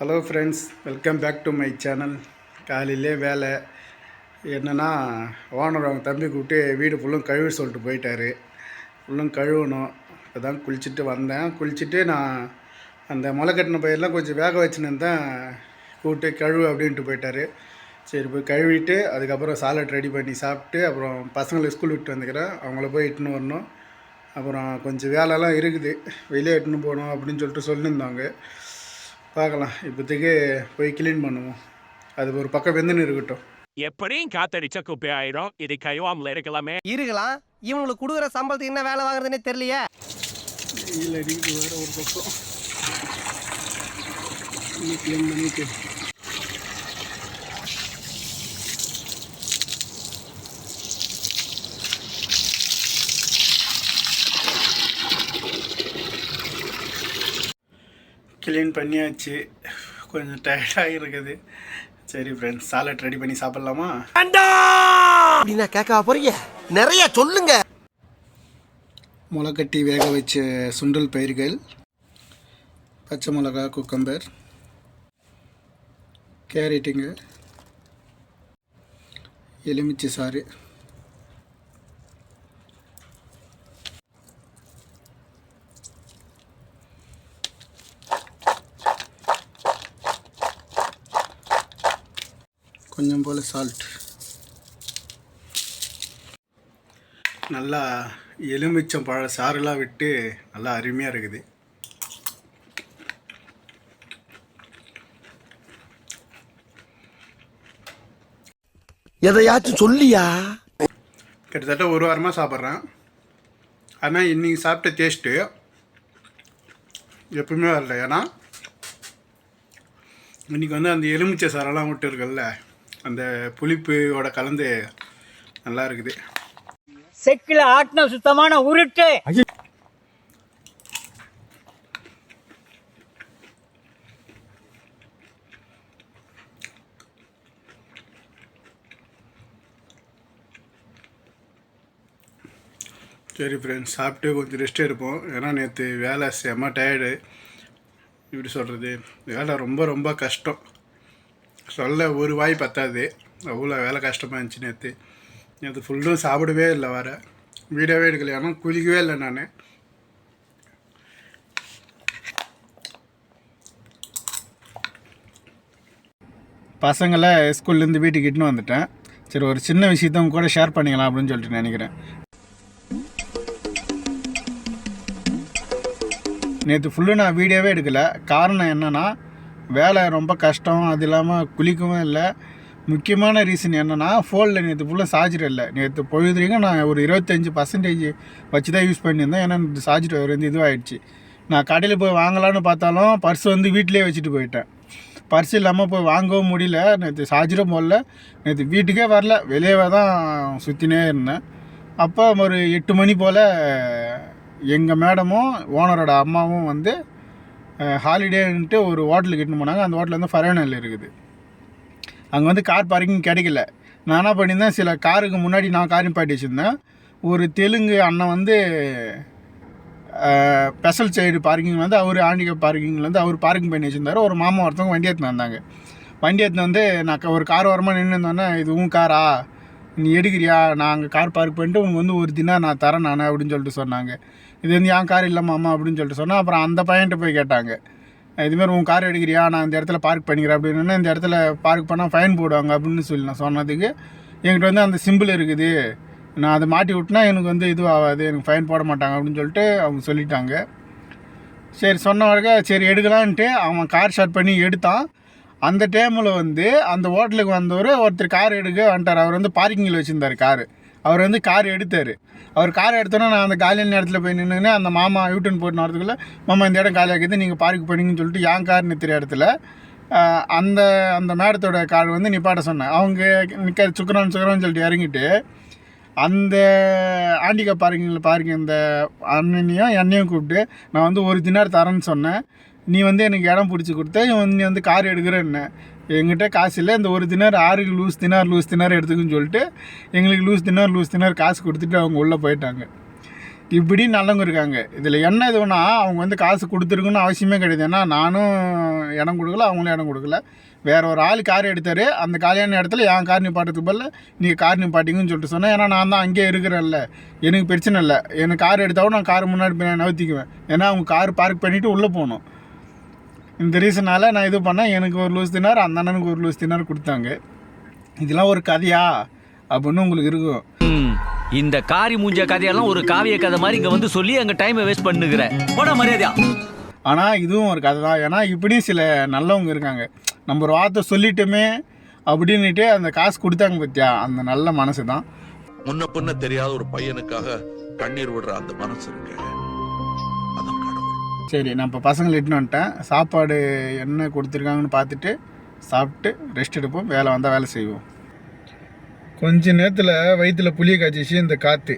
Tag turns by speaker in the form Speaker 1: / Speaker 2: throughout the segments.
Speaker 1: Hello friends welcome back to my channel காலையிலே வேலை. என்னென்னா ஓனர் அவங்க தம்பி கூப்பிட்டு வீடு ஃபுல்லும் கழுவி சொல்லிட்டு போயிட்டாரு. ஃபுல்லும் கழுவணும். இப்போ தான் குளிச்சுட்டு வந்தேன். குளிச்சுட்டு நான் அந்த முளை கட்டின பயிரெலாம் கொஞ்சம் வேக வச்சுன்னு தான் கூப்பிட்டு கழுவு அப்படின்ட்டு போயிட்டாரு. சரி போய் கழுவிட்டு அதுக்கப்புறம் சாலட் ரெடி பண்ணி சாப்பிட்டு அப்புறம் பசங்களை ஸ்கூல் விட்டு வந்துக்கிறேன். அவங்கள போய் இட்டுன்னு வரணும். அப்புறம் கொஞ்சம் வேலைலாம் இருக்குது. வெளியே இட்டுன்னு போகணும் அப்படின்னு சொல்லிட்டு சொல்லியிருந்தாங்க பார்க்கலாம். இப்போதைக்கு போய் க்ளீன் பண்ணுவோம். அது ஒரு பக்கம் வெந்துன்னு இருக்கட்டும்.
Speaker 2: எப்படியும் காத்தடிச்ச குப்பை ஆயிடும். இது கைவாமல் இருக்கலாமே
Speaker 3: இருக்கலாம். இவங்களுக்கு கொடுக்குற சம்பளத்துக்கு என்ன வேலை வாங்குறதுனே தெரியலையே.
Speaker 1: அடிக்குது வேறு ஒரு பக்கம். க்ளீன் பண்ணிட்டு. க்ளீன் பண்ணியாச்சு. கொஞ்சம் டயர்டாக இருக்குது. சரி ஃப்ரெண்ட்ஸ் சாலட் ரெடி பண்ணி சாப்பிட்லாமா?
Speaker 3: அப்படின்னா கேட்க போறீங்க? நிறைய சொல்லுங்க.
Speaker 1: முளைக்கட்டி வேக வச்ச சுண்டல் பயிர்கள் பச்சை மிளகா குக்கம்பர் கேரட்டுங்க எலுமிச்சை சாறு கொஞ்சம் போல் சால்ட் நல்லா எலுமிச்சம் பழ சாறுலாம் விட்டு நல்லா அருமையாக இருக்குது.
Speaker 3: எதையாச்சும் சொல்லியா?
Speaker 1: கிட்டத்தட்ட ஒரு வாரமாக சாப்பிட்றேன். ஆனால் இன்றைக்கி சாப்பிட்ட டேஸ்ட்டு எப்பவுமே வரல. ஏன்னா இன்றைக்கி வந்து அந்த எலுமிச்சை சாரெல்லாம் விட்டு இருக்குல்ல அந்த புளிப்போட கலந்து நல்லா இருக்குது.
Speaker 4: செக்கில ஆட்டின சுத்தமான உருட்டு.
Speaker 1: சரி ஃப்ரெண்ட்ஸ் சாப்பிட்டு கொஞ்சம் ரெஸ்ட் எடுப்போம். ஏன்னா நேற்று வேலை செம்ம டயர்டு இப்படி சொல்கிறது வேலை ரொம்ப ரொம்ப கஷ்டம். சொல்ல ஒரு வாய் பத்தாது. அவ்வளோ வேலை கஷ்டமாக இருந்துச்சு நேற்று நேற்று ஃபுல்லும் சாப்பிடவே இல்லை வர வீடியோவே எடுக்கல. ஏன்னா குளிக்கவே இல்லை நான். பசங்களை ஸ்கூல்லேருந்து வீட்டுக்கு இட்டுன்னு வந்துட்டேன். சரி ஒரு சின்ன விஷயத்த கூட ஷேர் பண்ணிக்கலாம் அப்படின்னு சொல்லிட்டு நினைக்கிறேன். நேற்று ஃபுல்லு நான் வீடியோவே எடுக்கலை. காரணம் என்னென்னா வேலை ரொம்ப கஷ்டம் அது இல்லாமல் குளிக்கவும் இல்லை. முக்கியமான ரீசன் என்னென்னா ஃபோனில் நேற்று ஃபுல்லாக சார்ஜர் இல்லை. நேற்று பொழுதுரைக்கும் நான் ஒரு இருபத்தஞ்சி பர்சன்டேஜ் வச்சு தான் யூஸ் பண்ணியிருந்தேன். ஏன்னா இந்த சார்ஜர் வந்து இதுவாகிடுச்சு நான் கடையில் போய் வாங்கலான்னு பார்த்தாலும் பர்ஸ் வந்து வீட்டிலே வச்சுட்டு போயிட்டேன். பர்ஸ் இல்லாமல் போய் வாங்கவும் முடியல. நேற்று சார்ஜரும் போடல. நேற்று வீட்டுக்கே வரல. வெளியே தான் சுற்றினே இருந்தேன். அப்போ ஒரு எட்டு மணி போல் எங்கள் மேடமும் ஓனரோட அம்மாவும் வந்து ஹாலிடேன்ட்டு ஒரு ஹோட்டலுக்கு இட்டுன்னு போனாங்க. அந்த ஹோட்டல் வந்து ஃபரேனல் இருக்குது. அங்கே வந்து கார் பார்க்கிங் கிடைக்கல. நான் என்ன பண்ணியிருந்தேன் சில காருக்கு முன்னாடி நான் கார் பாட்டி வச்சுருந்தேன். ஒரு தெலுங்கு அண்ணன் வந்து ஸ்பெஷல் சைடு பார்க்கிங் வந்து அவர் ஆண்டிகா பார்க்கிங்கில் வந்து அவர் பார்க்கிங் பண்ணி வச்சுருந்தாரு. ஒரு மாமா ஒருத்தவங்க வண்டி எடுத்துன்னு வந்தாங்க. வண்டி எடுத்துன்னு வந்து நான் க- ஒரு கார் வரமாக நின்று இருந்தோன்னே இது உன் காரா நீ எடுக்கிறியா? நான் அங்கே கார் பார்க் பண்ணிட்டு உனக்கு வந்து ஒரு தினம் நான் தரேன் நான் அப்படின்னு சொல்லிட்டு சொன்னாங்க. இது வந்து என் கார் இல்லை மாமா அப்படின்னு சொல்லிட்டு சொன்னால் அப்புறம் அந்த பையன்கிட்ட போய் கேட்டாங்க. இதுமாரி உன் கார் எடுக்கிறியா? நான் இந்த இடத்துல பார்க் பண்ணிக்கிறேன் அப்படின்னு இந்த இடத்துல பார்க் பண்ணால் ஃபைன் போடுவாங்க அப்படின்னு சொல்லி நான் சொன்னதுக்கு என்கிட்ட வந்து அந்த சிம்பிள் இருக்குது. நான் அதை மாட்டி விட்டுனா எனக்கு வந்து இது ஆகாது எனக்கு ஃபைன் போட மாட்டாங்க அப்படின்னு சொல்லிட்டு அவங்க சொல்லிட்டாங்க. சரி சொன்ன வரைக்கும் சரி எடுக்கலான்ட்டு அவன் கார் ஸ்டார்ட் பண்ணி எடுத்தான். அந்த டைமில் வந்து அந்த ஹோட்டலுக்கு வந்தவர் ஒருத்தர் கார் எடுக்க வந்துட்டார். அவர் வந்து பார்க்கிங்கில் வச்சுருந்தார் காரு அவர் வந்து கார் எடுத்தார். அவர் கார் எடுத்தோன்னா நான் அந்த காலியான இடத்துல போய் நின்றுன்னு அந்த மாமா யூட்டன் போட்டு வரதுக்குள்ளே மாமா இந்த இடம் காலியாக்குது நீங்கள் பார்க்கு பண்ணிங்கன்னு சொல்லிட்டு என் கார் நிறுத்துற இடத்துல அந்த அந்த மேடத்தோட கார் வந்து நிப்பாட்ட சொன்னேன் அவங்க நிற்க சுக்கரான் சுக்கரன்னு சொல்லிட்டு இறங்கிட்டு அந்த ஆண்டிகா பார்க்கிங்கில் பார்க்கிங் அந்த அண்ணனையும் என்னையும் கூப்பிட்டு நான் வந்து ஒரு தினார் தரேன்னு சொன்னேன். நீ வந்து எனக்கு இடம் பிடிச்சி கொடுத்த இவன் நீ வந்து கார் எடுக்கிறேன்னு. எங்கிட்ட காசு இல்லை. இந்த ஒரு தினார் ஆறுக்கு லூஸ் தினார் லூஸ் தினார் எடுத்துக்குன்னு சொல்லிட்டு எங்களுக்கு லூஸ் தினார் லூஸ் தினார் காசு கொடுத்துட்டு அவங்க உள்ளே போயிட்டாங்க. இப்படி நல்லவங்க இருக்காங்க. இதில் என்ன இதுனா அவங்க வந்து காசு கொடுத்துருக்குன்னு அவசியமே கிடையாது. ஏன்னா நானும் இடம் கொடுக்கல அவங்களும் இடம் கொடுக்கல. வேற ஒரு ஆள் கார் எடுத்தார். அந்த காலியான இடத்துல என் கார் நிப்பாட்டுறதுக்கு பதில் நீங்கள் கார் நிப்பாட்டிங்கன்னு சொல்லிட்டு சொன்னேன். ஏன்னா நான் தான் அங்கேயே இருக்கிறேன்ல. எனக்கு பிரச்சனை இல்லை. எனக்கு கார் எடுத்தாவும் நான் கார் முன்னாடி பின்னாடி நகர்த்திக்குவேன் ஏன்னா அவங்க கார் பார்க் பண்ணிவிட்டு உள்ளே போகணும். இந்த ரீசனால் நான் இது பண்ணேன். எனக்கு ஒரு லூஸ் தினார் அந்த அண்ணனுக்கு ஒரு லூஸ் தினார் கொடுத்தாங்க. இதெல்லாம் ஒரு கதையா? அப்படின்னு உங்களுக்கு இருக்கும்.
Speaker 5: ம், இந்த காரி மூஞ்ச கதையெல்லாம் ஒரு காவிய கதை மாதிரி இங்க வந்து சொல்லி அங்க டைமை வேஸ்ட் பண்ணுகிற. போட மரியாதையா.
Speaker 1: ஆனால் இதுவும் ஒரு கதை தான் ஏன்னா இப்படியும் சில நல்லவங்க இருக்காங்க. நம்ம ஒரு வார்த்தை சொல்லிட்டோமே அப்படின்னுட்டு அந்த காசு கொடுத்தாங்க பத்தியா? அந்த நல்ல மனசு தான்
Speaker 6: முன்ன பின்ன தெரியாத ஒரு பையனுக்காக கண்ணீர் விடுற அந்த மனசு இருக்கு.
Speaker 1: சரி நான் இப்போ பசங்களை இட்டுன்னு வந்துட்டேன். சாப்பாடு என்ன கொடுத்துருக்காங்கன்னு பார்த்துட்டு சாப்பிட்டு ரெஸ்ட் எடுப்போம். வேலை வந்தால் வேலை செய்வோம். கொஞ்ச நேரத்தில் வயிற்றில் புளிய காய்ச்சிச்சு இந்த காற்று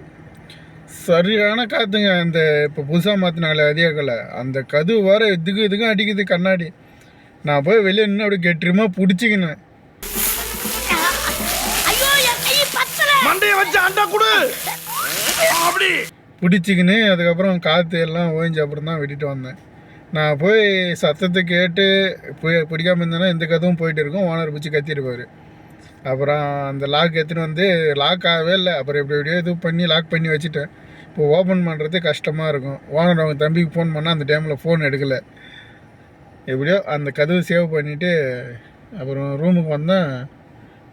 Speaker 1: சரியான காற்றுங்க இந்த இப்போ புதுசாக மாற்றினாங்களே அதிகாக்கலை அந்த கது வர இதுக்கு இதுக்கும் அடிக்குது கண்ணாடி. நான் போய் வெளியே நின்று அப்படியே கெட்டுருமா பிடிச்சிக்கினேன்.
Speaker 6: மண்டைய வச்சு அண்டா குடு. அப்படி.
Speaker 1: பிடிச்சிக்கின்னு அதுக்கப்புறம் காற்று எல்லாம் ஓய்ஞ்ச அப்புறம் தான் விட்டுட்டு வந்தேன். நான் போய் சத்தத்தை கேட்டு போய் பிடிக்காம இருந்தேன்னா எந்த கதவும் போயிட்டு இருக்கும். ஓனர் பிடிச்சி கத்திருப்பார் அப்புறம் அந்த லாக் எடுத்துகிட்டு வந்து லாக் ஆகவே இல்லை. அப்புறம் எப்படி எப்படியோ இது பண்ணி லாக் பண்ணி வச்சுட்டேன். இப்போ ஓப்பன் பண்ணுறது கஷ்டமாக இருக்கும். ஓனர் அவங்க தம்பிக்கு ஃபோன் பண்ணால் அந்த டைமில் ஃபோன் எடுக்கலை. எப்படியோ அந்த கதவு சேவ் பண்ணிவிட்டு அப்புறம் ரூமுக்கு வந்தேன்.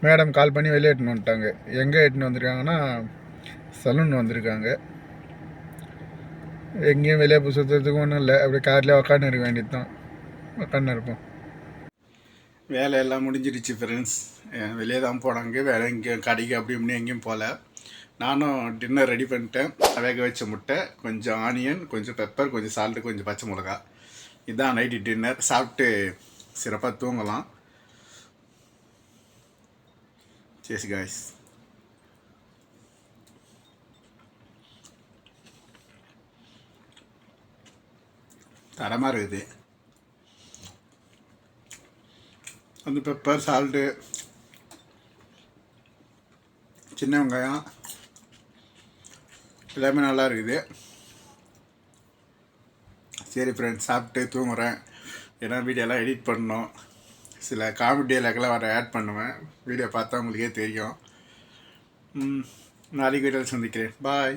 Speaker 1: மேடம் கால் பண்ணி வெளியே எட்டுன்னு வந்துட்டாங்க. எங்கே எட்டுன்னு வந்திருக்காங்கன்னா சலூன் வந்திருக்காங்க. எங்கேயும் வெளியே போய் சுற்றுறதுக்கு ஒன்றும் இல்லை. அப்படியே கார்லேயே உக்காந்து இருக்க வேண்டியது தான் உக்காந்து இருப்போம் வேலையெல்லாம் முடிஞ்சிருச்சு ஃப்ரெண்ட்ஸ் வெளியே தான் போனாங்க வேலை எங்கேயும் கடைக்கு அப்படி இப்படி எங்கேயும் போகல. நானும் டின்னர் ரெடி பண்ணிட்டேன். வேக வச்ச முட்டை கொஞ்சம் ஆனியன் கொஞ்சம் பெப்பர் கொஞ்சம் சால்ட்டு கொஞ்சம் பச்சை மிளகா. இதுதான் நைட்டு டின்னர் சாப்பிட்டு சிறப்பாக தூங்கலாம். சேஸ் காய்ஸ் தரமாக இருக்குது. அந்த பெப்பர் சால்ட்டு சின்ன வெங்காயம் எல்லாமே நல்லா இருக்குது. சரி ஃப்ரெண்ட்ஸ் சாப்பிட்டு தூங்குறேன். ஏன்னா வீடியோலாம் எடிட் பண்ணணும். சில காமெடி எல்லாம் வர ஆட் பண்ணுவேன். வீடியோ பார்த்தா உங்களுக்கே தெரியும். நாளைக்கு வீடியோவில் சந்திக்கிறேன். பாய்